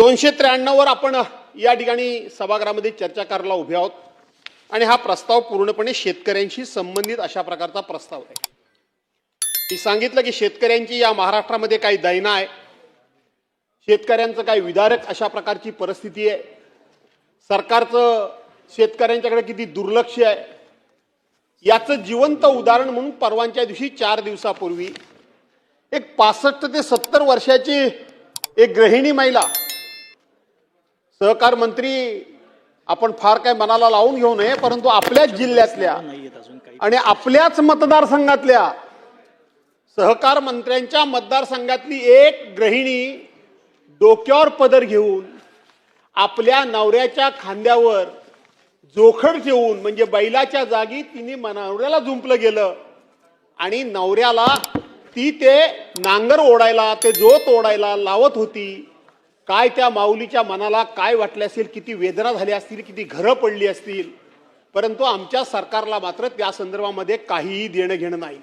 दोनशे त्र्याण्णववर आपण या ठिकाणी सभागृहामध्ये चर्चा करायला उभे आहोत. आणि हा प्रस्ताव पूर्णपणे शेतकऱ्यांशी संबंधित अशा प्रकारचा प्रस्ताव आहे. मी सांगितलं की शेतकऱ्यांची या महाराष्ट्रामध्ये काही दैना आहे. शेतकऱ्यांचं काही विदारक अशा प्रकारची परिस्थिती आहे. सरकारचं शेतकऱ्यांच्याकडे किती दुर्लक्ष आहे. याचं जिवंत उदाहरण म्हणून परवांच्या दिवशी चार दिवसापूर्वी एक पासष्ट ते सत्तर वर्षाची एक गृहिणी महिला सहकार मंत्री आपण फार काय मनाला लावून घेऊ नये परंतु आपल्याच जिल्ह्यातल्या आणि आपल्याच मतदारसंघातल्या सहकार मंत्र्यांच्या मतदारसंघातली एक गृहिणी डोक्यावर पदर घेऊन आपल्या नवऱ्याच्या खांद्यावर जोखड ठेवून म्हणजे बैलाच्या जागी तिने नवऱ्याला जुंपलं गेलं आणि नवऱ्याला ती ते नांगर ओढायला ते जोत ओढायला लावत होती. काय त्या माऊलीच्या मनाला काय वाटले असेल किती वेदना झाल्या असतील किती घरं पडली असतील. परंतु आमच्या सरकारला मात्र त्या संदर्भामध्ये काहीही देणं घेणं नाही.